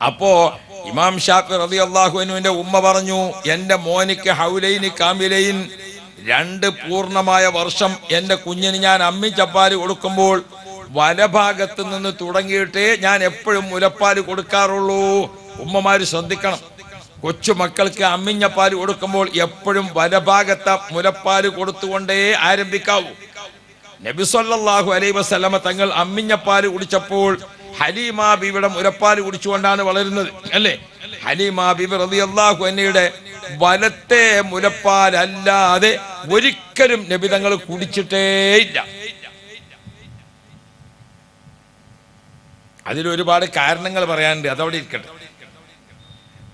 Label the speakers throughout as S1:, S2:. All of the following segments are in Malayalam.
S1: അപ്പോ ഇമാം ഷാഫി റതി അള്ളാഹുവിനുവിന്റെ ഉമ്മ പറഞ്ഞു എന്റെ മോനിക്ക് ഹൗലൈന് കാമിലൈൻ രണ്ട് പൂർണമായ വർഷം എന്റെ കുഞ്ഞിന് ഞാൻ അമ്മിച്ചപ്പാൽ കൊടുക്കുമ്പോൾ വലഭാഗത്ത് നിന്ന് തുടങ്ങിയിട്ടേ ഞാൻ എപ്പോഴും മുലപ്പാൽ കൊടുക്കാറുള്ളൂ. ഉമ്മമാര് ശ്രദ്ധിക്കണം. കൊച്ചു മക്കൾക്ക് അമ്മിഞ്ഞപ്പാൽ കൊടുക്കുമ്പോൾ എപ്പോഴും വലഭാഗത്ത മുലപ്പാൽ കൊടുത്തുകൊണ്ടേ ആരംഭിക്കാവൂ. നബി സല്ലല്ലാഹു അലൈഹി വസല്ലമ തങ്ങൾ അമ്മിഞ്ഞപ്പാൽ കുടിച്ചപ്പോൾ ഹലീമ ബീവിയുടെ മുലപ്പാൽ കുടിച്ചുകൊണ്ടാണ് വളരുന്നത് അല്ലേ? ഹലീമ ബീബി അള്ളാഹു എന്നയുടെ വലത്തെ മുലപ്പാലല്ലാതെ ഒരിക്കലും നബിതങ്ങൾ കുടിച്ചിട്ടേയില്ല അതിലൊരുപാട് കാരണങ്ങൾ പറയാനുണ്ട് അതവിടെ ഇരിക്കട്ടെ.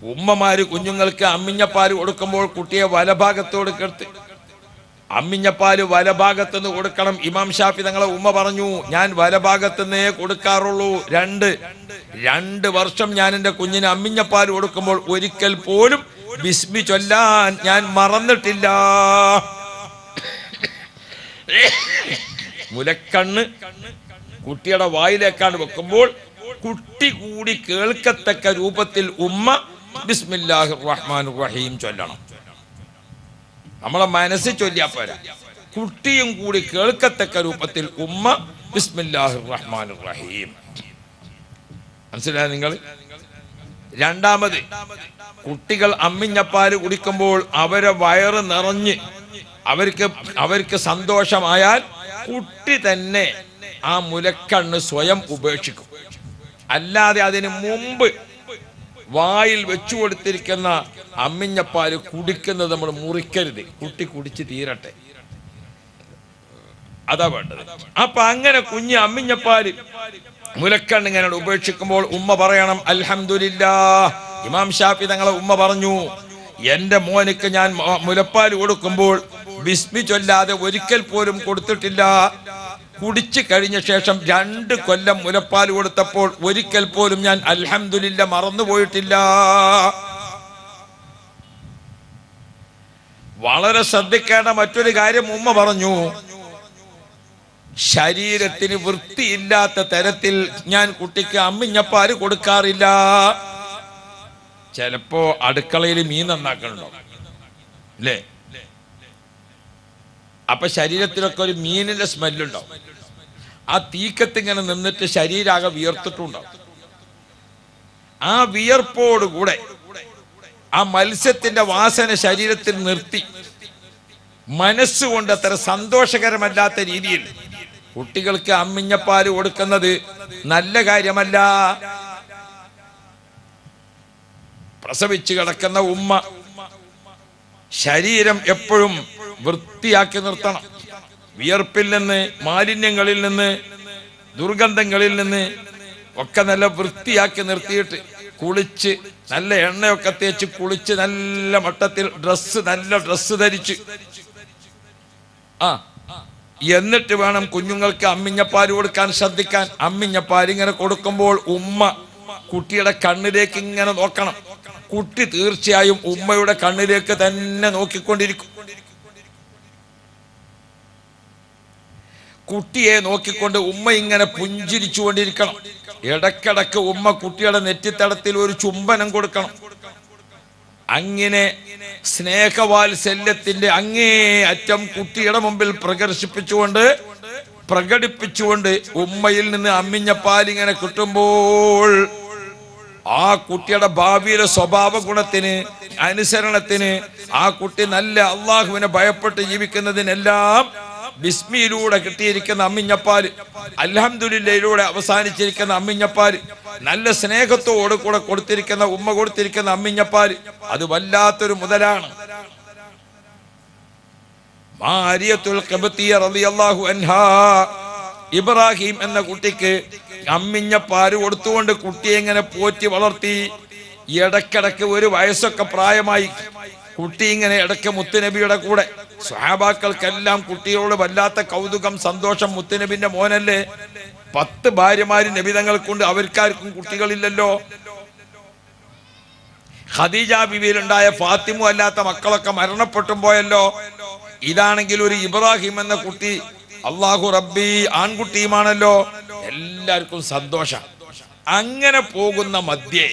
S1: ഉമ്മമാര് കുഞ്ഞുങ്ങൾക്ക് അമ്മിഞ്ഞപ്പാൽ കൊടുക്കുമ്പോൾ കുട്ടിയെ വലഭാഗത്തോട് കേർത്ത് അമ്മിഞ്ഞപ്പാൽ വലഭാഗത്തുനിന്ന് കൊടുക്കണം. ഇമാം ഷാഫി തങ്ങളെ ഉമ്മ പറഞ്ഞു ഞാൻ വലഭാഗത്തുനിന്നേ കൊടുക്കാറുള്ളൂ. രണ്ട് രണ്ട് വർഷം ഞാൻ എന്റെ കുഞ്ഞിന് അമ്മിഞ്ഞപ്പാൽ കൊടുക്കുമ്പോൾ ഒരിക്കൽ പോലും ബിസ്മി ചൊല്ലാൻ ഞാൻ മറന്നിട്ടില്ല. മുലക്കണ്ണ് കുട്ടിയുടെ വായിലേക്കാണ് വെക്കുമ്പോൾ കുട്ടി കൂടി കേൾക്കത്തക്ക രൂപത്തിൽ ഉമ്മ ബിസ്മില്ലാഹിർ റഹ്മാൻ റഹീം ചൊല്ലണം. നമ്മളെ മനസ്സിൽ ചൊല്ലിയാ പോരാ. കുട്ടിയും കൂടി കേൾക്കത്തക്ക രൂപത്തിൽ ഉമ്മ ബിസ്മില്ലാഹിർ റഹ്മാൻ റഹീം മനസ്സിലായ നിങ്ങൾ രണ്ടാമത് കുട്ടികൾ അമ്മിഞ്ഞപ്പാൽ കുടിക്കുമ്പോൾ അവരെ വയറ് നിറഞ്ഞ് അവർക്ക് അവർക്ക് സന്തോഷമായാൽ കുട്ടി തന്നെ ആ മുലക്കണ്ണ് സ്വയം ഉപേക്ഷിക്കും. അല്ലാതെ അതിന് മുമ്പ് വായിൽ വെച്ചു കൊടുത്തിരിക്കുന്ന അമ്മിഞ്ഞപ്പാൽ കുടിക്കുന്നത് നമ്മൾ മുറിക്കരുത്. കുട്ടി കുടിച്ച് തീരട്ടെ. അതാ വേണ്ടത്. അപ്പൊ അങ്ങനെ കുഞ്ഞ് അമ്മിഞ്ഞപ്പാൽ മുലക്കണ്ണ് ഇങ്ങനെ ഉപേക്ഷിക്കുമ്പോൾ ഉമ്മ പറയണം അൽഹംദുലില്ലാ ഇമാം ഷാഫി തങ്ങളെ ഉമ്മ പറഞ്ഞു എന്റെ മോനക്ക് ഞാൻ മുലപ്പാൽ കൊടുക്കുമ്പോൾ ബിസ്മി ചൊല്ലാതെ ഒരിക്കൽ പോലും കൊടുത്തിട്ടില്ല. കുടിച്ചു കഴിഞ്ഞ ശേഷം രണ്ട് കൊല്ലം മുലപ്പാൽ കൊടുത്തപ്പോൾ ഒരിക്കൽ പോലും ഞാൻ അൽഹംദുലില്ല മറന്നുപോയിട്ടില്ല വളരെ ശ്രദ്ധിക്കേണ്ട മറ്റൊരു കാര്യം ഉമ്മ പറഞ്ഞു. ശരീരത്തിന് വൃത്തിയില്ലാത്ത തരത്തിൽ ഞാൻ കുട്ടിക്ക് അമ്മിഞ്ഞപ്പാൽ കൊടുക്കാറില്ല. ചിലപ്പോ അടുക്കളയിൽ മീൻ നന്നാക്കണുണ്ടോ അല്ലേ? അപ്പൊ ശരീരത്തിലൊക്കെ ഒരു മീനിന്റെ സ്മെല്ലുണ്ടാവും. ആ തീക്കത്ത് ഇങ്ങനെ നിന്നിട്ട് ശരീരാകെ വിയർത്തിട്ടുണ്ടാവും. ആ വിയർപ്പോടുകൂടെ ആ മത്സ്യത്തിന്റെ വാസന ശരീരത്തിൽ നിർത്തി. മനസ്സുകൊണ്ട് അത്ര സന്തോഷകരമല്ലാത്ത രീതിയിൽ കുട്ടികൾക്ക് അമ്മിഞ്ഞപ്പാൽ കൊടുക്കുന്നത് നല്ല കാര്യമല്ല. പ്രസവിച്ചു കിടക്കുന്ന ഉമ്മ ശരീരം എപ്പോഴും വൃത്തിയാക്കി നിർത്തണം. വിയർപ്പിൽ നിന്ന് മാലിന്യങ്ങളിൽ നിന്ന് ദുർഗന്ധങ്ങളിൽ നിന്ന് ഒക്കെ നല്ല വൃത്തിയാക്കി നിർത്തിയിട്ട് കുളിച്ച് നല്ല എണ്ണയൊക്കെ തേച്ച് കുളിച്ച് നല്ല മട്ടത്തിൽ ഡ്രസ്സ് നല്ല ഡ്രസ്സ് ധരിച്ച്. ആ എന്നിട്ട് വേണം കുഞ്ഞുങ്ങൾക്ക് അമ്മിഞ്ഞപ്പാൽ കൊടുക്കാൻ ശ്രദ്ധിക്കാൻ. അമ്മിഞ്ഞപ്പാൽ ഇങ്ങനെ കൊടുക്കുമ്പോൾ ഉമ്മ കുട്ടിയുടെ കണ്ണിലേക്ക് ഇങ്ങനെ നോക്കണം. കുട്ടി തീർച്ചയായും ഉമ്മയുടെ കണ്ണിലേക്ക് തന്നെ നോക്കിക്കൊണ്ടിരിക്കും. കുട്ടിയെ നോക്കിക്കൊണ്ട് ഉമ്മ ഇങ്ങനെ പുഞ്ചിരിച്ചുകൊണ്ടിരിക്കണം. ഇടക്കിടക്ക് ഉമ്മ കുട്ടിയുടെ നെറ്റിത്തടത്തിൽ ഒരു ചുംബനം കൊടുക്കണം. അങ്ങനെ സ്നേഹവാത്സല്യത്തിന്റെ അങ്ങേ അറ്റം കുട്ടിയുടെ മുമ്പിൽ പ്രകർശിപ്പിച്ചുകൊണ്ട് പ്രകടിപ്പിച്ചുകൊണ്ട് ഉമ്മയിൽ നിന്ന് അമ്മിഞ്ഞ പാലിങ്ങനെ കിട്ടുമ്പോൾ ആ കുട്ടിയുടെ ഭാവിയിലെ സ്വഭാവ ഗുണത്തിന് അനുസരണത്തിന് ആ കുട്ടി നല്ല അള്ളാഹുവിനെ ഭയപ്പെട്ട് ജീവിക്കുന്നതിനെല്ലാം ബിസ്മിയിലൂടെ കിട്ടിയിരിക്കുന്ന അമ്മിഞ്ഞപ്പാൽ അലഹമുല്ലയിലൂടെ അവസാനിച്ചിരിക്കുന്ന അമ്മിഞ്ഞപ്പാൽ നല്ല സ്നേഹത്തോട് കൂടെ കൊടുത്തിരിക്കുന്ന ഉമ്മ കൊടുത്തിരിക്കുന്ന അമ്മിഞ്ഞപ്പാൽ അത് വല്ലാത്തൊരു മുതലാണ്. ഇബ്രാഹിം എന്ന കുട്ടിക്ക് അമ്മിഞ്ഞ പാൽ കൊടുത്തുകൊണ്ട് കുട്ടിയെ ഇങ്ങനെ പോറ്റി വളർത്തി ഇടക്കിടക്ക് ഒരു വയസ്സൊക്കെ പ്രായമായി കുട്ടി ഇങ്ങനെ ഇടയ്ക്ക് മുത്തുനബിയുടെ കൂടെ സ്വഹാബാക്കൾക്കെല്ലാം കുട്ടികളോട് വല്ലാത്ത കൗതുകം സന്തോഷം. മുത്തുനബിന്റെ മോനല്ലേ? പത്ത് ഭാര്യമാര് കൊണ്ട് അവർക്കാർക്കും കുട്ടികളില്ലല്ലോ. ഖദീജ ബിബിയിലുണ്ടായ ഫാത്തിമ അല്ലാത്ത മക്കളൊക്കെ മരണപ്പെട്ടും പോയല്ലോ. ഇതാണെങ്കിൽ ഒരു ഇബ്രാഹിം എന്ന കുട്ടി അള്ളാഹു റബ്ബി ആൺകുട്ടിയുമാണല്ലോ. എല്ലാവർക്കും സന്തോഷം. അങ്ങനെ പോകുന്ന മധ്യേ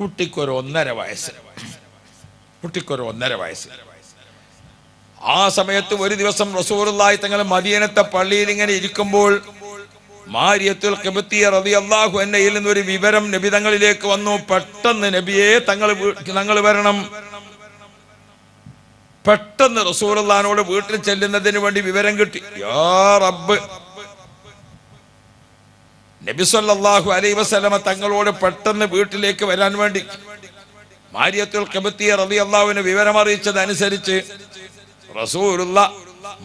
S1: കുട്ടിക്കൊരു ഒന്നര വയസ്സ്. കുട്ടിക്കൊരു ഒന്നര വയസ്സ്. ആ സമയത്ത് ഒരു ദിവസം റസൂറുള്ളായി തങ്ങൾ മദീനത്തെ പള്ളിയിൽ ഇങ്ങനെ ഇരിക്കുമ്പോൾ മാരിയത്തുൽ കിബത്തിയ റതി അള്ളാഹു എന്നയിൽ ഒരു വിവരം നബി തങ്ങളിലേക്ക് വന്നു. പെട്ടെന്ന് നബിയെ തങ്ങൾ തങ്ങൾ വരണം. പെട്ടെന്ന് റസൂറുള്ളഹാനോട് വീട്ടിൽ ചെല്ലുന്നതിന് വേണ്ടി വിവരം കിട്ടി. യാ റബ്ബ്. നബി സല്ലല്ലാഹു അലൈഹി വസല്ലമ തങ്ങളോട് പെട്ടെന്ന് വീട്ടിലേക്ക് വരാൻ വേണ്ടി മാരിയത്തുൽ കബത്തിയ റബി അള്ളാഹുവിന് വിവരം അറിയിച്ചതനുസരിച്ച് റസൂലുള്ള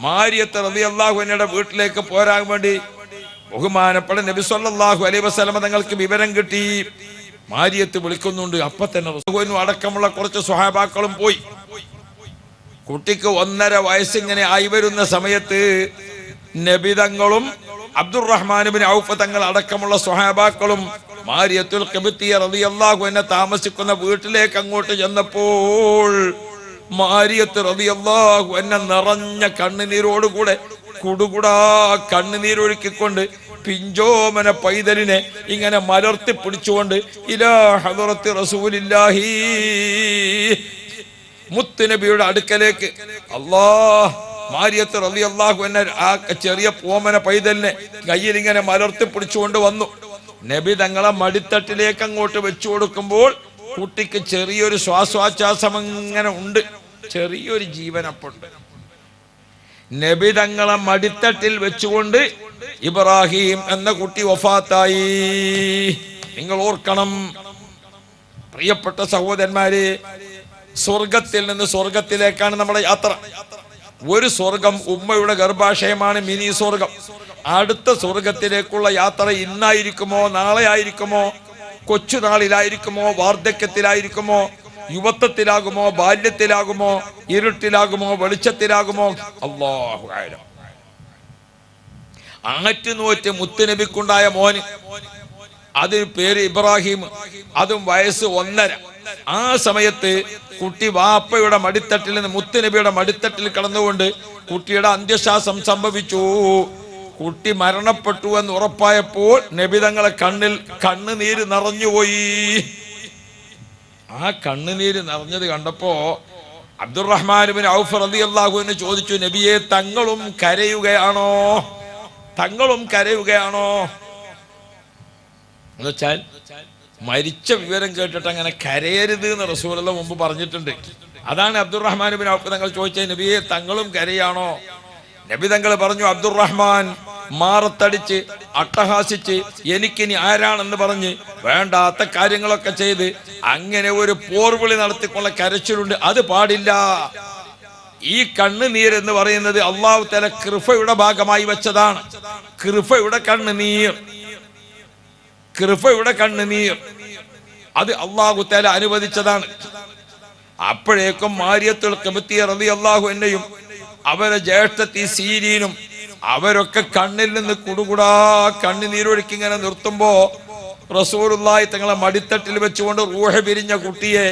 S1: മാരിയത്ത് റബി അള്ളാഹുവിനയുടെ വീട്ടിലേക്ക് പോരാൻ വേണ്ടി ബഹുമാനപ്പെട്ട നബി സല്ലാഹു അലൈ വസ്ലമ തങ്ങൾക്ക് വിവരം കിട്ടി. മാരിയത്ത് വിളിക്കുന്നുണ്ട്. അപ്പൊ തന്നെ റസൂലിനും അടക്കമുള്ള കുറച്ച് സ്വഹാബാക്കളും പോയി. കുട്ടിക്ക് ഒന്നര വയസ്സിങ്ങനെ ആയി വരുന്ന സമയത്ത് നബിതങ്ങളും അബ്ദുറഹ്മാനുബിൻ ഔഫ് തങ്ങൾ അടക്കമുള്ള സ്വഹാബാക്കളും മാരിയത്തുൽ കബിത്തിയ റളിയല്ലാഹു എന്നെ താമസിക്കുന്ന വീട്ടിലേക്ക് അങ്ങോട്ട് ചെന്നപ്പോൾ മാരിയത്ത് റളിയല്ലാഹു എന്നെ നിറഞ്ഞ കണ്ണുനീരോടുകൂടെ കുടുകുടാ കണ്ണുനീരൊഴുക്കിക്കൊണ്ട് പിഞ്ചോമന പൈതലിനെ ഇങ്ങനെ മലർത്തി പിടിച്ചുകൊണ്ട് ഇലാ ഹദറത്തി റസൂലില്ലാഹി. മുത്തുനബിയുടെ അടുക്കലേക്ക് അള്ളാ മാരിയത്ത് റലി അള്ളാഹു എന്നെ ആ ചെറിയ പോമന പൈതലിനെ കയ്യിൽ ഇങ്ങനെ മലർത്തി പിടിച്ചുകൊണ്ട് വന്നു. നബി തങ്ങളെ മടിത്തട്ടിലേക്ക് അങ്ങോട്ട് വെച്ചു കൊടുക്കുമ്പോൾ കുട്ടിക്ക് ചെറിയൊരു ശ്വാസോച്ഛ്വാസം അങ്ങനെ ഉണ്ട്. ചെറിയൊരു ജീവനപ്പുണ്ട്. നബി തങ്ങളെ മടിത്തട്ടിൽ വെച്ചുകൊണ്ട് ഇബ്രാഹിം എന്ന കുട്ടി വഫാത്തായി. നിങ്ങൾ ഓർക്കണം പ്രിയപ്പെട്ട സഹോദരന്മാര് സ്വർഗത്തിൽ നിന്ന് സ്വർഗത്തിലേക്കാണ് നമ്മുടെ യാത്ര. ഒരു സ്വർഗം ഉമ്മയുടെ ഗർഭാശയമാണ് മിനി സ്വർഗം. അടുത്ത സ്വർഗത്തിലേക്കുള്ള യാത്ര ഇന്നായിരിക്കുമോ നാളെ ആയിരിക്കുമോ കൊച്ചുനാളിലായിരിക്കുമോ വാർദ്ധക്യത്തിലായിരിക്കുമോ യുവത്വത്തിലാകുമോ ബാല്യത്തിലാകുമോ ഇരുട്ടിലാകുമോ വെളിച്ചത്തിലാകുമോ? അള്ളാഹു ആറ്റുനോറ്റ് മുത്തുനബിക്കുണ്ടായ മോന് അതിന് പേര് ഇബ്രാഹിം അതും വയസ്സ് ഒന്നര. ആ സമയത്ത് കുട്ടി വാപ്പയുടെ മടിത്തട്ടിൽ നിന്ന് മുത്തുനബിയുടെ മടിത്തട്ടിൽ കടന്നുകൊണ്ട് കുട്ടിയുടെ അന്ത്യശ്വാസം സംഭവിച്ചു. കുട്ടി മരണപ്പെട്ടു എന്ന് ഉറപ്പായപ്പോൾ നബിതങ്ങളെ കണ്ണിൽ കണ്ണുനീര് നിറഞ്ഞുപോയി. ആ കണ്ണുനീര് നിറഞ്ഞത് കണ്ടപ്പോ അബ്ദുറഹ്മാനുബിൻ ഔഫ് റതി അള്ളാഹുവിന് ചോദിച്ചു നബിയെ തങ്ങളും കരയുകയാണോ? തങ്ങളും കരയുകയാണോ? എന്നുവെച്ചാൽ മരിച്ച വിവരം കേട്ടിട്ട് അങ്ങനെ കരയരുത് എന്ന് റസൂലുള്ള മുമ്പ് പറഞ്ഞിട്ടുണ്ട്. അതാണ് അബ്ദുറഹ്മാൻ ബിൻ ഔഫ് തങ്ങൾ ചോദിച്ചത് നബിയെ തങ്ങളും കരയാണോ? നബി തങ്ങൾ പറഞ്ഞു അബ്ദുറഹ്മാൻ മാറത്തടിച്ച് അട്ടഹാസിച്ച് എനിക്കിനി ആരാണെന്ന് പറഞ്ഞ് വേണ്ടാത്ത കാര്യങ്ങളൊക്കെ ചെയ്ത് അങ്ങനെ ഒരു പോർവിളി നടത്തിക്കൊള്ള കരച്ചിലുണ്ട്. അത് പാടില്ല. ഈ കണ്ണുനീർ എന്ന് പറയുന്നത് അള്ളാഹു തല കൃഫയുടെ ഭാഗമായി വെച്ചതാണ്. കൃഫയുടെ കണ്ണുനീർ കൃഫയുടെ കണ്ണുനീർ അത് അള്ളാഹു തല അനുവദിച്ചതാണ്. അപ്പോഴേക്കും മാരിയത്തുൽ കമിത്തിയ റതി അള്ളാഹു എന്നെയും അവരെ ജ്യേഷ്ഠത്തി സീരീനും അവരൊക്കെ കണ്ണിൽ നിന്ന് കുടുകുടാ കണ്ണുനീരൊഴുക്കി ഇങ്ങനെ നിർത്തുമ്പോ റസൂലുള്ളാഹി തങ്ങളെ മടിത്തട്ടിൽ വെച്ചുകൊണ്ട് റൂഹ പിരിഞ്ഞ കുട്ടിയെ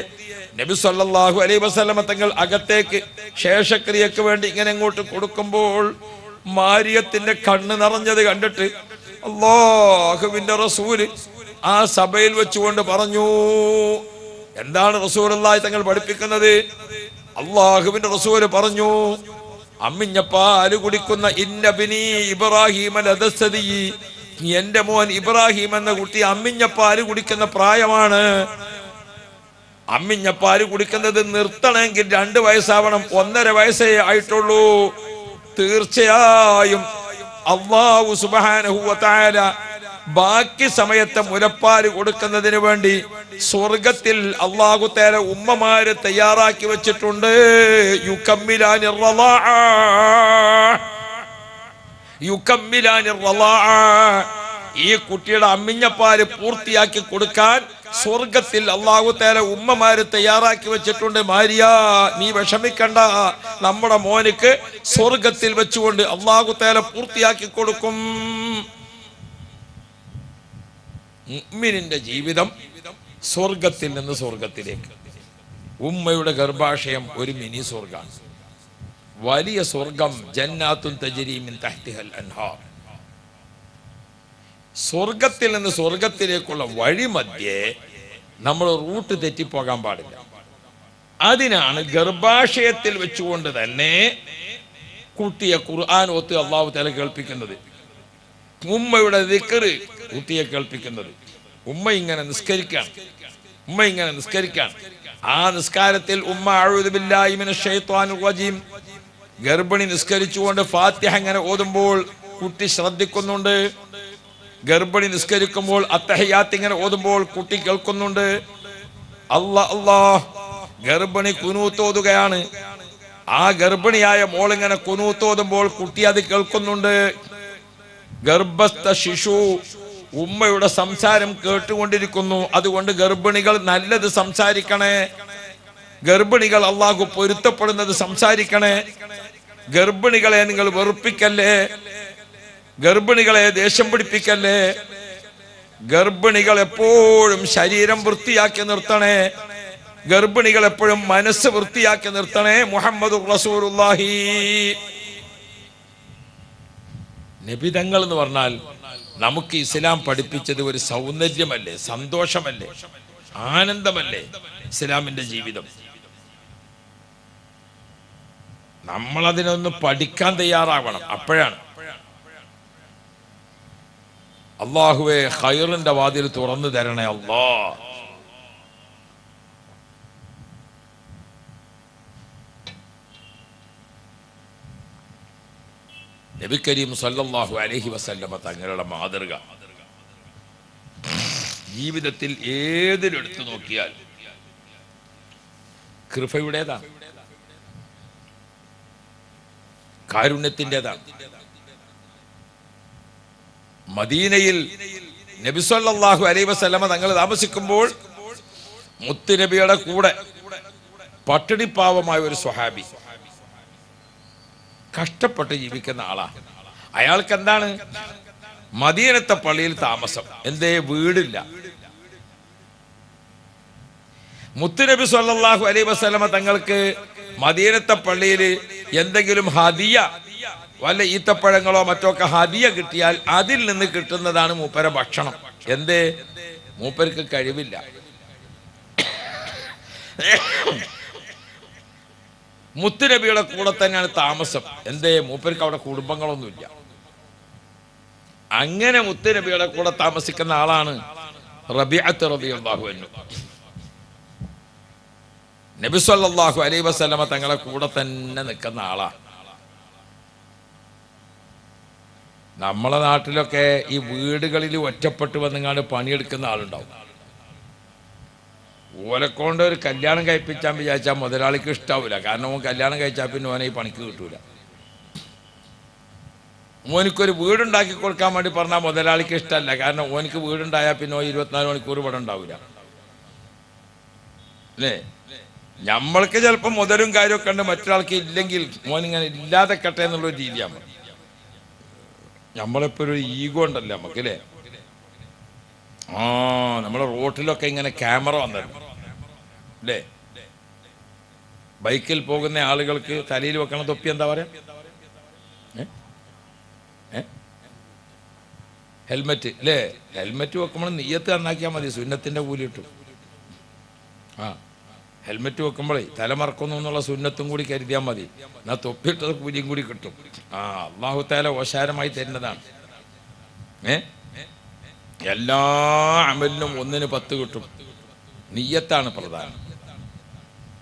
S1: നബി സല്ലാഹു അലൈ വസ്ലമ തങ്ങൾ അകത്തേക്ക് ശേഷക്രിയക്ക് വേണ്ടി ഇങ്ങനെ ഇങ്ങോട്ട് കൊടുക്കുമ്പോൾ മാരിയത്തിന്റെ കണ്ണ് നിറഞ്ഞത് കണ്ടിട്ട് അള്ളാഹുവിന്റെ റസൂൽ ആ സഭയിൽ വെച്ചുകൊണ്ട് പറഞ്ഞു എന്താണ് റസൂലുള്ളാഹി തങ്ങൾ പഠിപ്പിക്കുന്നത്? അള്ളാഹുവിന്റെ റസൂൽ പറഞ്ഞു അമ്മിഞ്ഞപ്പാൽ കുടിക്കുന്ന ഇന്നബിനി ഇബ്രാഹിം ലദസ്സതി എന്റെ മോൻ ഇബ്രാഹിം എന്ന കുട്ടി അമ്മിഞ്ഞപ്പാൽ കുടിക്കുന്ന പ്രായമാണ്. അമ്മിഞ്ഞപ്പാൽ കുടിക്കുന്നത് നിർത്തണമെങ്കിൽ രണ്ട് വയസ്സാവണം. ഒന്നര വയസ്സേ ആയിട്ടുള്ളൂ. തീർച്ചയായും. അള്ളാഹു സുബാനഹുവല ബാക്കി സമയത്തെ മുലപ്പാൽ കൊടുക്കുന്നതിന് വേണ്ടി സ്വർഗത്തിൽ അള്ളാഹു തേര ഉമ്മമാര് തയ്യാറാക്കി വെച്ചിട്ടുണ്ട്. ഈ കുട്ടിയുടെ അമ്മിഞ്ഞപ്പാൽ പൂർത്തിയാക്കി കൊടുക്കാൻ സ്വർഗത്തിൽ അള്ളാഹു തേല ഉമ്മമാര് തയ്യാറാക്കി വെച്ചിട്ടുണ്ട്. മാരിയ നീ വിഷമിക്കണ്ട. നമ്മുടെ മോനിക്ക് സ്വർഗത്തിൽ വെച്ചുകൊണ്ട് അള്ളാഹു തേല പൂർത്തിയാക്കി കൊടുക്കും. മുഅ്മിനിന്റെ ജീവിതം സ്വർഗത്തിൽ നിന്ന് സ്വർഗത്തിലേക്ക് ഉമ്മയുടെ ഗർഭാശയം ഒരു മിനി സ്വർഗാണ് വലിയ സ്വർഗം ജന്നാത്തും തജരീമിൻ തഹ്തിഹൽ അൻഹാർ. സ്വർഗത്തിൽ നിന്ന് സ്വർഗത്തിലേക്കുള്ള വഴി മധ്യേ നമ്മൾ റൂട്ട് തെറ്റിപ്പോകാൻ പാടില്ല. അതിനാണ് ഗർഭാശയത്തിൽ വെച്ചുകൊണ്ട് തന്നെ കുട്ടിയെ ഖുർആൻ ഒത്ത് അള്ളാഹു തല കേൾപ്പിക്കുന്നത്. ഉമ്മയുടെ ദിക്കറ് കുട്ടിയെ കേൾപ്പിക്കുന്നത്. ഉമ്മ ഇങ്ങനെ നിസ്കരിക്കാം. ഉമ്മ ഇങ്ങനെ നിസ്കരിക്കാം. ആ നിസ്കാരത്തിൽ ഉമ്മ അഴുതുബില്ലായിമിനും ഗർഭിണി നിസ്കരിച്ചുകൊണ്ട് ഫാത്തിഹ ഇങ്ങനെ ഓതുമ്പോൾ കുട്ടി ശ്രദ്ധിക്കുന്നുണ്ട്. ഗർഭിണി നിസ്കരിക്കുമ്പോൾ അത്തഹയാത്ത് ഇങ്ങനെ ഓതുമ്പോൾ കുട്ടി കേൾക്കുന്നുണ്ട്. അല്ല അല്ലാ ഗർഭിണി കുനൂത്തോതുകയാണ് ആ ഗർഭിണിയായ മോളിങ്ങനെ കുനൂത്തോതുമ്പോൾ കുട്ടി അത് കേൾക്കുന്നുണ്ട്. ഗർഭസ്ഥ ശിശു ഉമ്മയുടെ സംസാരം കേട്ടുകൊണ്ടിരിക്കുന്നു. അതുകൊണ്ട് ഗർഭിണികൾ നല്ലത് സംസാരിക്കണേ. ഗർഭിണികൾ അള്ളാഹു പൊരുത്തപ്പെടുന്നത് സംസാരിക്കണേ. ഗർഭിണികളെ നിങ്ങൾ വെറുപ്പിക്കല്ലേ? ഗർഭിണികളെ ദേഷ്യം പിടിപ്പിക്കല്ലേ? ഗർഭിണികൾ എപ്പോഴും ശരീരം വൃത്തിയാക്കി നിർത്തണേ. ഗർഭിണികൾ എപ്പോഴും മനസ്സ് വൃത്തിയാക്കി നിർത്തണേ. മുഹമ്മദ് റസൂലുള്ളാഹി. നബിതങ്ങൾ എന്ന് പറഞ്ഞാൽ നമുക്ക് ഇസ്ലാം പഠിപ്പിച്ചത് ഒരു സൗന്ദര്യമല്ലേ സന്തോഷമല്ലേ ആനന്ദമല്ലേ ഇസ്ലാമിന്റെ ജീവിതം? നമ്മൾ അതിനൊന്ന് പഠിക്കാൻ തയ്യാറാവണം അപ്പോഴാണ്. അള്ളാഹുവെ ഹൈറിന്റെ വാതിൽ തുറന്നു തരണേ അല്ലാ നബി കരീം സല്ലാഹു അലഹി വസല്ലമ തങ്ങളുടെ മാതൃക. ജീവിതത്തിൽ ഏതിലെടുത്തു നോക്കിയാൽ കൃപയുടേതാണ്. കാരുണ്യത്തിന്റെതാണ്. മദീനയിൽ നബിസ്വല്ലാഹു അലൈ അലൈഹി വസല്ലമ തങ്ങൾ താമസിക്കുമ്പോൾ മുത്തുനബിയുടെ കൂടെ പട്ടിണിപ്പാവമായ ഒരു സ്വഹാബി കഷ്ടപ്പെട്ട് ജീവിക്കുന്ന ആളാണ് അയാൾക്ക് എന്താണ് മദീനത്തെ പള്ളിയിൽ താമസം. എന്തേ? വീടില്ല. മുത്തുനബി സല്ലാഹു അലൈഹി വസ്ലമ തങ്ങൾക്ക് മദീനത്തെ പള്ളിയിൽ എന്തെങ്കിലും ഹദിയ വല്ല ഈത്തപ്പഴങ്ങളോ മറ്റോ ഒക്കെ ഹദിയ കിട്ടിയാൽ അതിൽ നിന്ന് കിട്ടുന്നതാണ് മൂപ്പര ഭക്ഷണം. എന്തേ? മൂപ്പർക്ക് കഴിവില്ല. മുത്തുനബിയുടെ കൂടെ തന്നെയാണ് താമസം. എന്തേ? മൂപ്പർക്ക് അവിടെ കുടുംബങ്ങളൊന്നുമില്ല. അങ്ങനെ മുത്തുനബിയുടെ കൂടെ താമസിക്കുന്ന ആളാണ് റബിഅത്ത് റളിയല്ലാഹു അൻഹു. നബി സല്ലല്ലാഹു അലൈഹി വസല്ലമ തങ്ങളെ കൂടെ തന്നെ നിൽക്കുന്ന ആളാണ് നമ്മളെ നാട്ടിലൊക്കെ ഈ വീടുകളിൽ ഒറ്റപ്പെട്ട് വന്നിങ്ങാണ്ട് പണിയെടുക്കുന്ന ആളുണ്ടാവും. ഓലക്കൊണ്ട് ഒരു കല്യാണം കഴിപ്പിച്ചാൽ വിചാരിച്ചാൽ മുതലാളിക്ക് ഇഷ്ടാവില്ല കാരണം ഓൻ കല്യാണം കഴിച്ചാൽ പിന്നെ ഓനെ ഈ പണിക്ക് കിട്ടൂല. ഓനിക്കൊരു വീടുണ്ടാക്കി കൊടുക്കാൻ വേണ്ടി പറഞ്ഞാൽ മുതലാളിക്ക് ഇഷ്ടമല്ല കാരണം ഓനിക്ക് വീടുണ്ടായാൽ പിന്നെ ഓ ഇരുപത്തിനാല് മണിക്കൂർ ഇവിടെ ഉണ്ടാവില്ല അല്ലേ? നമ്മൾക്ക് ചിലപ്പോൾ മുതലും കാര്യമൊക്കെ ഉണ്ട്. മറ്റൊരാൾക്ക് ഇല്ലെങ്കിൽ മോനിങ്ങനെ ഇല്ലാതെ കട്ടെ എന്നുള്ളൊരു രീതിയാണ് നമ്മളിപ്പോൾ ഒരു ഈഗോ ഉണ്ടല്ലോ നമുക്ക് അല്ലേ? ആ നമ്മുടെ റോട്ടിലൊക്കെ ഇങ്ങനെ ക്യാമറ വന്നല്ലോ അല്ലേ ബൈക്കിൽ പോകുന്ന ആളുകൾക്ക് തലയിൽ വെക്കണ തൊപ്പി എന്താ പറയാ? ഹെൽമെറ്റ്. അല്ലേ ഹെൽമെറ്റ് വെക്കുമ്പോൾ നെയ്യത്ത് നന്നാക്കിയാൽ മതി. സുന്നത്തിന്റെ കൂലി കിട്ടും. ആ. ഹെൽമെറ്റ് വെക്കുമ്പോഴേ തലമറക്കുന്നു എന്നുള്ള സുന്നത്തും കൂടി കരുതിയാൽ മതി. എന്നാൽ തൊപ്പിയിട്ടത് കൂലിയും കൂടി കിട്ടും. ആ അള്ളാഹു തല ഓശാരമായി തരുന്നതാണ്. ഏ? എല്ലാ അമലിനും ഒന്നിന് പത്ത് കിട്ടും. നീയത്താണ് പ്രധാനം.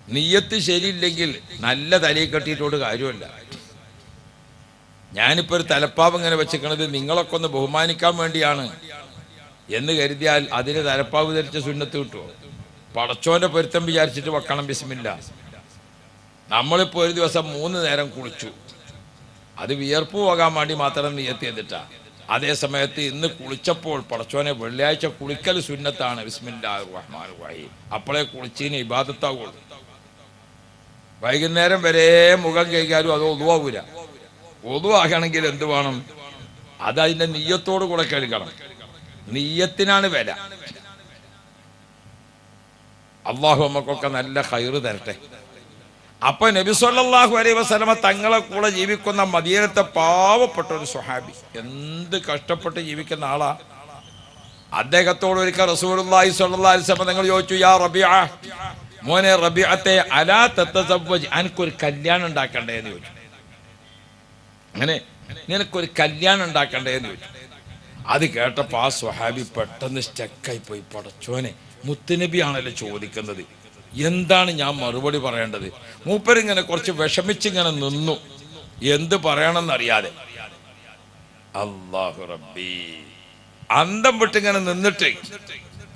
S1: നീയത്ത് ശരിയില്ലെങ്കിൽ നല്ല തലയിൽ കെട്ടിയിട്ടോട് കാര്യമല്ല. ഞാനിപ്പോൾ ഒരു തലപ്പാവ് ഇങ്ങനെ വെച്ചിരിക്കണത് നിങ്ങളൊക്കെ ഒന്ന് ബഹുമാനിക്കാൻ വേണ്ടിയാണ് എന്ന് കരുതിയാൽ അതിന് തലപ്പാവ് ധരിച്ച സുന്നത്ത് കിട്ടുമോ പടച്ചോന്റെ പൊരുത്തം വിചാരിച്ചിട്ട് വെക്കണം ബിസ്മില്ല. നമ്മളിപ്പോൾ ഒരു ദിവസം മൂന്ന് നേരം കുളിച്ചു. അത് വിയർപ്പ് പോകാൻ വേണ്ടി മാത്രം നീയത്ത് ചെയ്തിട്ടാ. അതേ സമയത്ത് ഇന്ന് കുളിച്ചപ്പോൾ പടച്ചോനെ വെള്ളിയാഴ്ച കുളിക്കൽ സുന്നത്താണ്. ബിസ്മില്ലാ റഹ്മാൻ റഹീം അപ്പോഴേ കുളിച്ചതിന് ഇബാദത്താവുള്ളൂ. വൈകുന്നേരം വരെ മുഖം കഴിക്കാനും അത് ഒതുവാകൂല ഒതുവാകണമെങ്കിൽ എന്ത് വേണം? അത് അതിന്റെ നീയത്തോട് കൂടെ കഴുകണം. നീയത്തിനാണ് വില. അള്ളാഹു നമുക്കൊക്കെ നല്ല ഹൈറ് തരട്ടെ. അപ്പൊ നബി അലൈ അലൈഹി വസല്ലമ തങ്ങളെ കൂടെ ജീവിക്കുന്ന മദീനത്തെ പാവപ്പെട്ട ഒരു സുഹാബി എന്ത് കഷ്ടപ്പെട്ട് ജീവിക്കുന്ന ആളാ. അദ്ദേഹത്തോട് ഒരിക്കൽ വസല്ലം നിങ്ങൾ ചോദിച്ചു യാ റബിയ മോനെ റബിയത്തെ അലാ തത്തസവജ് എനിക്കൊരു കല്യാണം ഉണ്ടാക്കണ്ടേ? എന്ന് ചോദിച്ചു. അങ്ങനെ നിനക്കൊരു കല്യാണം ഉണ്ടാക്കണ്ടേ? എന്ന് ചോദിച്ചു. അത് കേട്ടപ്പോൾ ആ സുഹാബി പെട്ടെന്ന് സ്റ്റക്കായി പോയി. പടച്ചോനെ മുത്തുനബി ആണല്ലോ ചോദിക്കുന്നത്. എന്താണ് ഞാൻ മറുപടി പറയേണ്ടത്? മൂപ്പരിങ്ങനെ കുറച്ച് വിഷമിച്ചിങ്ങനെ നിന്നു. എന്ത് പറയണമെന്നറിയാതെ. അള്ളാഹു റബ്ബി. അന്തം വിട്ടിങ്ങനെ നിന്നിട്ട്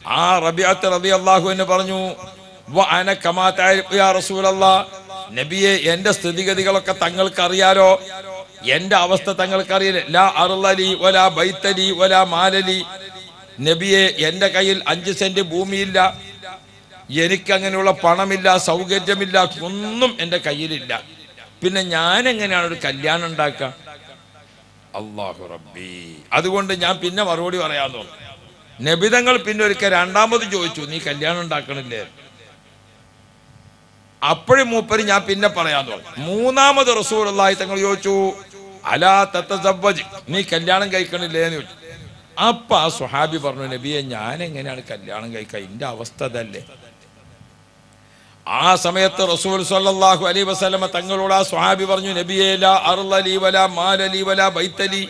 S1: ആ റബിയാത്ത് റബി അള്ളാഹു എന്ന് പറഞ്ഞു "വ അന കമാ റസൂലല്ലാ. നബിയെ എന്റെ സ്ഥിതിഗതികളൊക്കെ തങ്ങൾക്ക് അറിയാലോ എന്റെ അവസ്ഥ തങ്ങൾക്ക് അറിയില്ല ലാ നബിയെ എന്റെ കയ്യിൽ അഞ്ച് സെന്റ് ഭൂമിയില്ല. എനിക്ക് അങ്ങനെയുള്ള പണമില്ല സൗകര്യമില്ല ഒന്നും എന്റെ കയ്യിലില്ല. പിന്നെ ഞാൻ എങ്ങനെയാണ് ഒരു കല്യാണം ഉണ്ടാക്കുക? അള്ളാഹു റബ്ബി. അതുകൊണ്ട് ഞാൻ പിന്നെ മറുപടി പറയാൻ തോന്നുന്നു നബിതങ്ങൾ പിന്നെ ഒരിക്കൽ രണ്ടാമത് ചോദിച്ചു നീ കല്യാണം ഉണ്ടാക്കണില്ലേ? അപ്പോഴും മൂപ്പര് ഞാൻ പിന്നെ പറയാൻ തോന്നുന്നു മൂന്നാമത് റസൂലുള്ളാഹി തങ്ങൾ ചോദിച്ചു അലാ തത്ത നീ കല്യാണം കഴിക്കണില്ലേ? എന്ന് ചോദിച്ചു. അപ്പൊ ആ സുഹാബി പറഞ്ഞു നബിയെ ഞാൻ എങ്ങനെയാണ് കല്യാണം കഴിക്കുക? എന്റെ അവസ്ഥ അതല്ലേ ആ സമയത്ത് റസൂൽ സല്ലാഹു അലൈഹി വസ്ലമ തങ്ങളോട് ആ സ്വഹാബി പറഞ്ഞു നബിയേല ലാ മാലലീവല വലാ മാലലി വലാ ബൈത്തലി.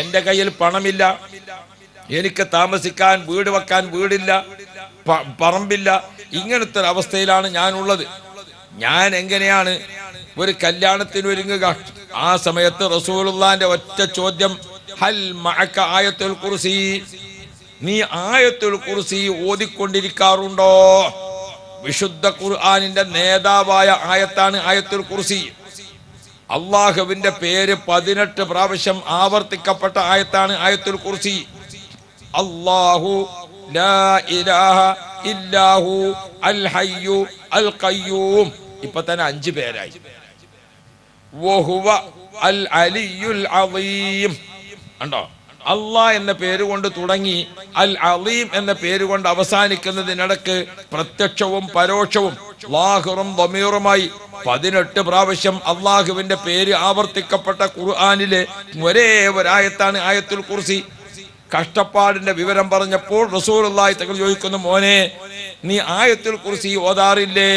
S1: എന്റെ കയ്യിൽ പണമില്ല. എനിക്ക് താമസിക്കാൻ വീട് വെക്കാൻ വീടില്ല പറമ്പില്ല. ഇങ്ങനത്തെ ഒരു അവസ്ഥയിലാണ് ഞാനുള്ളത്. ഞാൻ എങ്ങനെയാണ് ഒരു കല്യാണത്തിന് ഒരുങ്ങുക? ആ സമയത്ത് റസൂലുള്ളാന്റെ ഒറ്റ ചോദ്യം ഹൽ മഅക ആയത്തുൽ കുർസി? നീ ആയത്തുൽ കുർസി ഓതിക്കൊണ്ടിരിക്കാറുണ്ടോ? വിശുദ്ധ ഖുർആനിന്റെ നേതാവായ ആയത്താണ് ആയത്തുൽ കുർസി. അള്ളാഹുവിന്റെ പേര് പതിനെട്ട് പ്രാവശ്യം ആവർത്തിക്കപ്പെട്ട ആയത്താണ് ആയത്തുൽ കുർസി. അള്ളാഹു ഇപ്പൊ തന്നെ അഞ്ചു പേരായി. വഹുവ അലിയുൽ ഉണ്ടോ അള്ളാ എന്ന പേരുകൊണ്ട് തുടങ്ങി അൽ അലീം എന്ന പേരുകൊണ്ട് അവസാനിക്കുന്നതിനിടക്ക് പ്രത്യക്ഷവും പരോക്ഷവും ലാഹുറും ദമീറുമായി പതിനെട്ട് പ്രാവശ്യം അള്ളാഹുവിന്റെ പേര് ആവർത്തിക്കപ്പെട്ട ഖുർആാനിലെ ഒരേ ഒരായത്താണ് ആയത്തുൽ കുർസി. കഷ്ടപ്പാടിന്റെ വിവരം പറഞ്ഞപ്പോൾ റസൂലുള്ളാഹി തങ്ങൾ ചോദിക്കുന്നു മോനെ നീ ആയത്തുൽ കുർസി ഓതാറില്ലേ?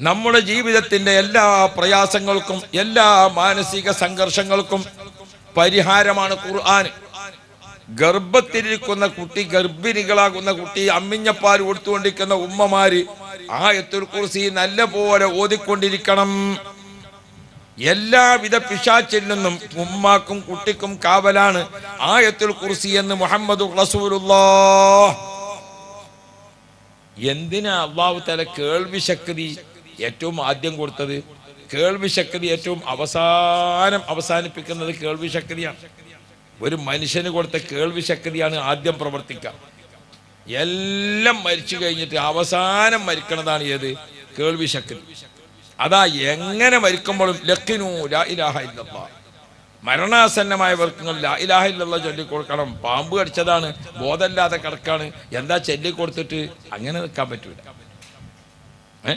S1: നമ്മുടെ ജീവിതത്തിന്റെ എല്ലാ പ്രയാസങ്ങൾക്കും എല്ലാ മാനസിക സംഘർഷങ്ങൾക്കും പരിഹാരമാണ് ഖുർആൻ. ഗർഭത്തിലിരിക്കുന്ന കുട്ടി ഗർഭിണികളാകുന്ന കുട്ടി അമ്മിഞ്ഞപ്പാൽ കൊടുത്തുകൊണ്ടിരിക്കുന്ന ഉമ്മമാര് ആയത്തുൽ കുർസി നല്ല പോലെ ഓതിക്കൊണ്ടിരിക്കണം. എല്ലാവിധ പിശാച്ചിൽ നിന്നും ഉമ്മാക്കും കുട്ടിക്കും കാവലാണ് ആയത്തുൽ കുർസി എന്ന് മുഹമ്മദ് റസൂലുള്ള എന്തിനാ അള്ളാഹു തല കേൾവി ശക്തി ഏറ്റവും ആദ്യം കൊടുത്തത്? കേൾവി ശക്തി ഏറ്റവും അവസാനം അവസാനിപ്പിക്കുന്നത് കേൾവി ശക്തിയാണ്. ഒരു മനുഷ്യന് കൊടുത്ത കേൾവി ശക്തിയാണ് ആദ്യം പ്രവർത്തിക്കുക. എല്ലാം മരിച്ചു കഴിഞ്ഞിട്ട് അവസാനം മരിക്കണതാണ് ഏത്? കേൾവി ശക്തി. അതാ എങ്ങനെ മരിക്കുമ്പോഴും ലക്കിനു ലാ ഇലാഹ മരണാസന്നമായ വർക്കങ്ങൾ ലാ ഇലാഹ ഇല്ലല്ലാഹ് ചൊല്ലിക്കൊടുക്കണം പാമ്പ് കടിച്ചതാണ് ബോധമില്ലാതെ കിടക്കാണ്. എന്താ ചൊല്ലിക്കൊടുത്തിട്ട് അങ്ങനെ നിൽക്കാൻ പറ്റൂല. ഏ?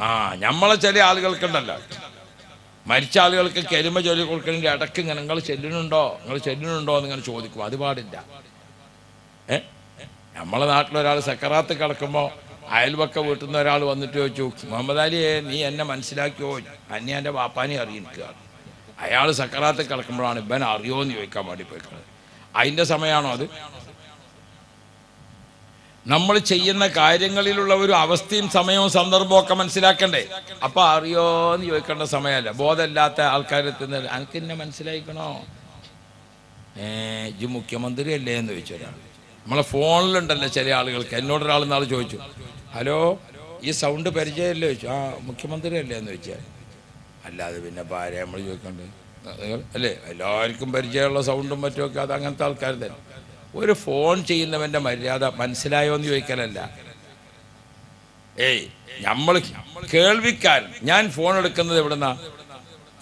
S1: ആ നമ്മളെ ചില ആളുകൾക്കുണ്ടല്ലോ. മരിച്ച ആളുകൾക്ക് കരിമ ജോലി കൊടുക്കുന്നതിന്റെ ഇടയ്ക്ക് ഇങ്ങനെ നിങ്ങൾ ചെല്ലുന്നുണ്ടോ നിങ്ങൾ ചെല്ലുന്നുണ്ടോ എന്ന് ഇങ്ങനെ ചോദിക്കും. അത് പാടില്ല. ഏ? നമ്മളെ നാട്ടിലൊരാൾ സക്കറാത്ത് കിടക്കുമ്പോൾ അയൽവക്ക വീട്ടിൽ നിന്ന് ഒരാൾ വന്നിട്ട് ചോദിച്ചു മുഹമ്മദ് അലിയെ നീ എന്നെ മനസ്സിലാക്കിയോ? അന്നെ എന്റെ വാപ്പാനെ അറിയിക്കുക. അയാൾ സക്കറാത്ത് കിടക്കുമ്പോഴാണ് ഇബൻ അറിയോ എന്ന് ചോദിക്കാൻ വേണ്ടി പോയിക്കുന്നത് അതിന്റെ സമയമാണോ അത്? നമ്മൾ ചെയ്യുന്ന കാര്യങ്ങളിലുള്ള ഒരു അവസ്ഥയും സമയവും സന്ദർഭവും ഒക്കെ മനസ്സിലാക്കണ്ടേ? അപ്പൊ അറിയോ എന്ന് ചോദിക്കേണ്ട സമയമല്ല. ബോധമില്ലാത്ത ആൾക്കാരെത്തുന്നത് അനക്ക് എന്നെ മനസ്സിലായിക്കണോ? ഏ മുഖ്യമന്ത്രി അല്ലേ എന്ന് ചോദിച്ചു ഒരാൾ. നമ്മളെ ഫോണിലുണ്ടല്ലോ ചില ആളുകൾക്ക്. എന്നോട് ഒരാൾ നാളെ ചോദിച്ചു. ഹലോ ഈ സൗണ്ട് പരിചയമല്ലേ? ചോദിച്ചു. ആ മുഖ്യമന്ത്രി അല്ലേ എന്ന് ചോദിച്ചാൽ അല്ലാതെ പിന്നെ ഭാര്യ നമ്മൾ ചോദിക്കണ്ട് അല്ലേ? എല്ലാവർക്കും പരിചയമുള്ള സൗണ്ടും മറ്റുമൊക്കെ അത് അങ്ങനത്തെ ആൾക്കാർ തന്നെ. ഒരു ഫോൺ ചെയ്യുന്നവന്റെ മര്യാദ മനസ്സിലായോ എന്ന് ചോദിക്കലല്ല. ഏയ് നമ്മൾ കേൾവിക്കാൻ ഞാൻ ഫോൺ എടുക്കുന്നത് എവിടുന്നാ?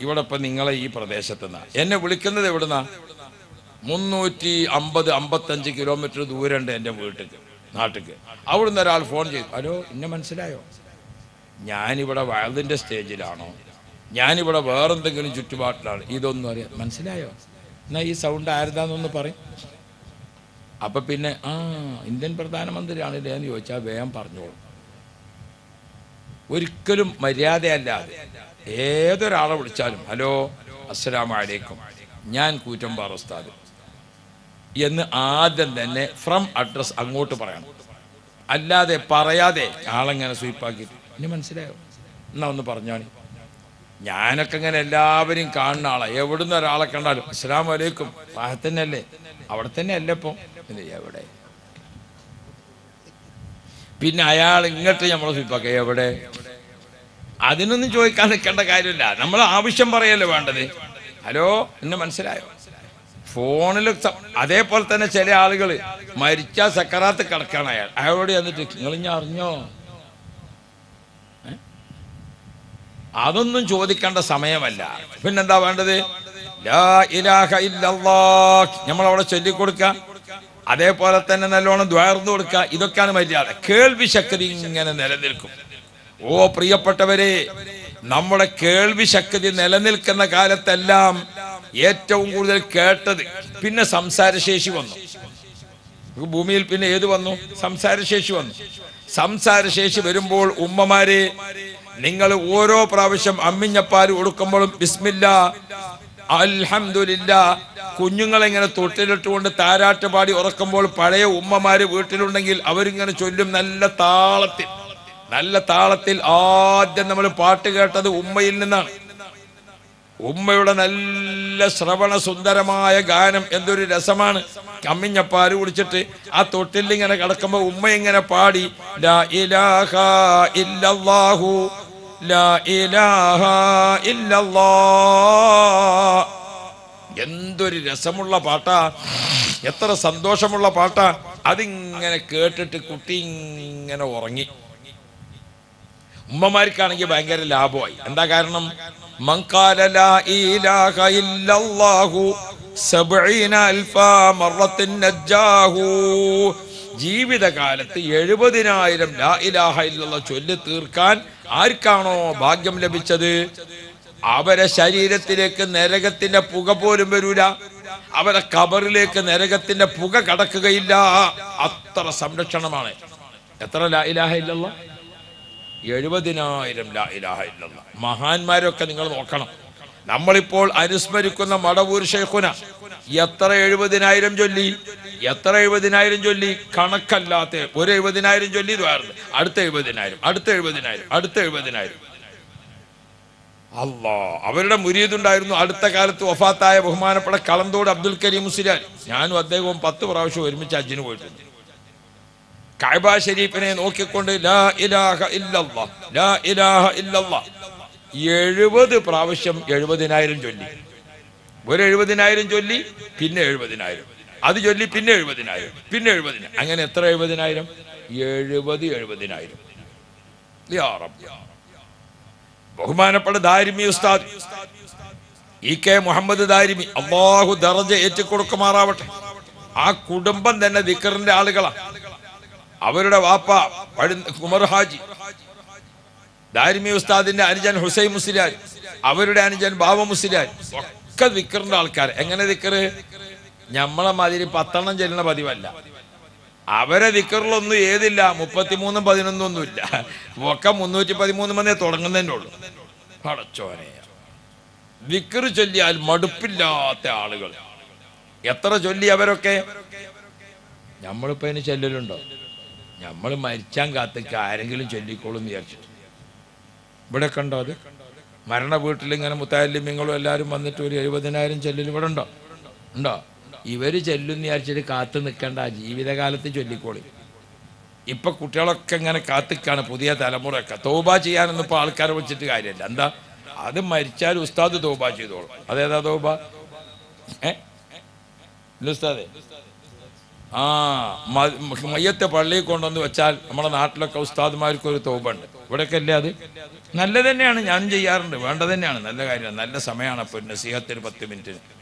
S1: ഇവിടെ നിങ്ങളെ ഈ പ്രദേശത്ത് നിന്നാ എന്നെ വിളിക്കുന്നത് എവിടുന്നാ? മുന്നൂറ്റി അമ്പത് അമ്പത്തഞ്ച് കിലോമീറ്റർ ദൂരമുണ്ട് എന്റെ വീട്ടിൽ നാട്ടിക്ക്. അവിടുന്ന് ഒരാൾ ഫോൺ ചെയ്തു. ഹലോ എന്നെ മനസ്സിലായോ? ഞാനിവിടെ വയലിന്റെ സ്റ്റേജിലാണോ? ഞാനിവിടെ വേറെന്തെങ്കിലും ചുറ്റുപാട്ടിലാണ്. ഇതൊന്നും അറിയാം മനസ്സിലായോ? എന്നാ ഈ സൗണ്ട് ആരുതാന്നൊന്ന് പറയും. അപ്പൊ പിന്നെ ആ ഇന്ത്യൻ പ്രധാനമന്ത്രിയാണില്ലേ എന്ന് ചോദിച്ചാൽ വേഗം പറഞ്ഞോളൂ. ഒരിക്കലും മര്യാദയല്ലാതെ ഏതൊരാളെ വിളിച്ചാലും ഹലോ അസ്സലാമു അലൈക്കും ഞാൻ കൂറ്റമ്പാറ ഉസ്താദ്. എന്ന് ആദ്യം തന്നെ ഫ്രം അഡ്രസ് അങ്ങോട്ട് പറയണം. അല്ലാതെ പറയാതെ ആളെങ്ങനെ സ്വീപ്പാക്കി ഇനി മനസ്സിലായോ? എന്നാ ഒന്ന് പറഞ്ഞാണി ഞാനൊക്കെ ഇങ്ങനെ എല്ലാവരെയും കാണുന്ന ആളാണ് എവിടുന്ന് ഒരാളെ കണ്ടാലും അസ്സലാം വലൈക്കും പാഹത്തന്നെയല്ലേ അവിടെ തന്നെ അല്ലേ ഇപ്പം? ഇത് എവിടെ? പിന്നെ അയാൾ ഇങ്ങോട്ട് നമ്മൾ സ്വീപ്പാക്കുക എവിടെ? അതിനൊന്നും ചോദിക്കാൻ നിൽക്കേണ്ട കാര്യമില്ല. നമ്മൾ ആവശ്യം പറയല്ലോ വേണ്ടത്. ഹലോ എന്നെ മനസ്സിലായോ? ഫോണിൽ അതേപോലെ തന്നെ ചില ആളുകൾ മരിച്ച സക്കറാത്ത് കിടക്കാണ് അയാൾ. അയാളോട് ചെന്നിട്ട് നിങ്ങൾ ഞാൻ അറിഞ്ഞോ? അതൊന്നും ചോദിക്കേണ്ട സമയമല്ല. പിന്നെന്താ വേണ്ടത്? നമ്മളവിടെ ചൊല്ലിക്കൊടുക്കുക. അതേപോലെ തന്നെ നല്ലോണം ദ്വാർന്നു കൊടുക്കുക. ഇതൊക്കെയാണ് മര്യാദ. കേൾവി ശക്തി ഇങ്ങനെ നിലനിൽക്കും. ഓ പ്രിയപ്പെട്ടവരെ നമ്മുടെ കേൾവി ശക്തി നിലനിൽക്കുന്ന കാലത്തെല്ലാം ഏറ്റവും കൂടുതൽ കേട്ടത് പിന്നെ സംസാരശേഷി വന്നു. ഭൂമിയിൽ പിന്നെ ഏത് വന്നു? സംസാരശേഷി വന്നു. സംസാരശേഷി വരുമ്പോൾ ഉമ്മമാരെ നിങ്ങൾ ഓരോ പ്രാവശ്യം അമ്മിഞ്ഞപ്പാൽ കൊടുക്കുമ്പോഴും ബിസ്മില്ല അൽഹംദുലില്ല. കുഞ്ഞുങ്ങളെങ്ങനെ തൊട്ടിലിട്ടുകൊണ്ട് താരാട്ട് പാടി ഉറക്കുമ്പോൾ പഴയ ഉമ്മമാര് വീട്ടിലുണ്ടെങ്കിൽ അവരിങ്ങനെ ചൊല്ലും നല്ല താളത്തിൽ. നല്ല താളത്തിൽ ആദ്യം നമ്മൾ പാട്ട് കേട്ടത് ഉമ്മയിൽ നിന്നാണ്. ഉമ്മയുടെ നല്ല ശ്രവണ സുന്ദരമായ ഗാനം എന്തൊരു രസമാണ്. കമ്മിഞ്ഞപ്പാൽ കുടിച്ചിട്ട് ആ തൊട്ടിൽ ഇങ്ങനെ കിടക്കുമ്പോ ഉമ്മ ഇങ്ങനെ പാടി ലാ ഇലാഹ ഇല്ലല്ലാഹു എന്തൊരു രസമുള്ള പാട്ടാ. എത്ര സന്തോഷമുള്ള പാട്ടാ. അതിങ്ങനെ കേട്ടിട്ട് കുട്ടി ഇങ്ങനെ ഉറങ്ങി. ഉമ്മമാർക്കാണെങ്കിൽ ഭയങ്കര ലാഭമായി. എന്താ കാരണം? മങ്കാല ജീവിതകാലത്ത് എഴുപതിനായിരം ലാ ഇലാഹ ഇല്ലുള്ള ചൊല്ലി തീർക്കാൻ ആർക്കാണോ ഭാഗ്യം ലഭിച്ചത്? അവരെ ശരീരത്തിലേക്ക് നരകത്തിന്റെ പുക പോലും വരൂല. അവരെ കബറിലേക്ക് നരകത്തിന്റെ പുക കടക്കുകയില്ല. അത്ര സംരക്ഷണമാണ്. എത്ര ലാ ഇലാഹ ഇല്ലല്ലോ എഴുപതിനായിരം ലാ ഇലാഹ ഇല്ലല്ലോ മഹാന്മാരൊക്കെ നിങ്ങൾ നോക്കണം. നമ്മളിപ്പോൾ അനുസ്മരിക്കുന്ന മടവൂർ ഷെയ്ഖുന എത്ര എഴുപതിനായിരം ചൊല്ലി? എത്ര എഴുപതിനായിരം ചൊല്ലി? കണക്കല്ലാത്ത ഒരു എഴുപതിനായിരം ചൊല്ലി വേറെ. അടുത്ത എഴുപതിനായിരം അടുത്ത എഴുപതിനായിരം അടുത്ത എഴുപതിനായിരം. അല്ലാ അവരുടെ മുരീതുണ്ടായിരുന്നു അടുത്ത കാലത്ത് വഫാത്തായ ബഹുമാനപ്പെട്ട കളന്തോട് അബ്ദുൽ കരീം മുസ്ലിയാൻ ഞാനും അദ്ദേഹവും പത്ത് പ്രാവശ്യം ഒരുമിച്ച് അജിന് പോയിട്ടുണ്ട്. കായബ ഷരീഫിനെ നോക്കിക്കൊണ്ട് ലാ ഇലാഹ ലാ ഇലാഹ എഴുപത് പ്രാവശ്യം എഴുപതിനായിരം ചൊല്ലി. ഒരു എഴുപതിനായിരം ചൊല്ലി പിന്നെ എഴുപതിനായിരം. അത് ചൊല്ലി പിന്നെ എഴുപതിനായിരം പിന്നെ എഴുപതിനായിരം. അങ്ങനെ എത്ര എഴുപതിനായിരം? എഴുപത് എഴുപതിനായിരം. ബഹുമാനപ്പെട്ട ദാരിമി ഉസ്താദ് ഇ കെ മുഹമ്മദ് ദാരിമി അള്ളാഹു ദറജ ഏറ്റുകൊടുക്കുമാറാവട്ടെ ആ കുടുംബം തന്നെ ദിക്കറിന്റെ ആളുകളാണ് അവരുടെ വാപ്പ കുമർ ഹാജി ദാരിമി ഉസ്താദിന്റെ അനുജൻ ഹുസൈൻ മുസ്ലിയാർ അവരുടെ അനുജൻ ബാബ മുസ്ലിയാർ ഒക്കെ ദിക്കറിന്റെ ആൾക്കാർ എങ്ങനെ ദിക്കറ്? ഞമ്മളെ മാതിരി പത്തെണ്ണം ചെല്ലുന്ന പതിവല്ല. അവരെ ദിക്കറിലൊന്നും ഏതില്ല. മുപ്പത്തിമൂന്നും പതിനൊന്നും ഒന്നുമില്ല. ഒക്കെ മുന്നൂറ്റി പതിമൂന്ന് മണിയെ തുടങ്ങുന്നതിന്റെ ഉള്ളു. പടച്ചോനെ. ദിക്കറ് ചൊല്ലിയാൽ മടുപ്പില്ലാത്ത ആളുകൾ എത്ര ചൊല്ലി അവരൊക്കെ? നമ്മളിപ്പോ അതിന് ചെല്ലലുണ്ടോ? നമ്മൾ മരിച്ചാൻ കാത്തേക്ക് ആരെങ്കിലും ചൊല്ലിക്കോളും വിചാരിച്ചു ഇവിടെ കണ്ടോ അത്? മരണ വീട്ടിൽ ഇങ്ങനെ മുത്താലിമ്യങ്ങളും എല്ലാവരും വന്നിട്ട് ഒരു എഴുപതിനായിരം ചെല്ലൽ ഇവിടെ ഉണ്ടോ? ഉണ്ടോ? ഇവർ ചെല്ലും വിചാരിച്ചിട്ട് കാത്തു നിൽക്കണ്ട. ജീവിതകാലത്ത് ചൊല്ലിക്കോളി. ഇപ്പം കുട്ടികളൊക്കെ ഇങ്ങനെ കാത്തിക്കാണ് പുതിയ തലമുറയൊക്കെ. തോബ ചെയ്യാനൊന്നും ഇപ്പോൾ ആൾക്കാരെ വെച്ചിട്ട് കാര്യമില്ല. എന്താ? അത് മരിച്ചാൽ ഉസ്താദ് തോബ ചെയ്തോളും. അതേതാ തോബ? ഏ? ആ മയ്യത്തെ പള്ളിയിൽ കൊണ്ടുവന്ന് വെച്ചാൽ നമ്മുടെ നാട്ടിലൊക്കെ ഉസ്താദ്മാർക്ക് ഒരു തോപുണ്ട് ഇവിടെയൊക്കെ അല്ലേ അത്? നല്ല തന്നെയാണ് ഞാനും ചെയ്യാറുണ്ട്. വേണ്ട തന്നെയാണ്. നല്ല കാര്യമാണ്. നല്ല സമയമാണ്. അപ്പോൾ നസീഹത്തിന് പത്ത് മിനിറ്റിന്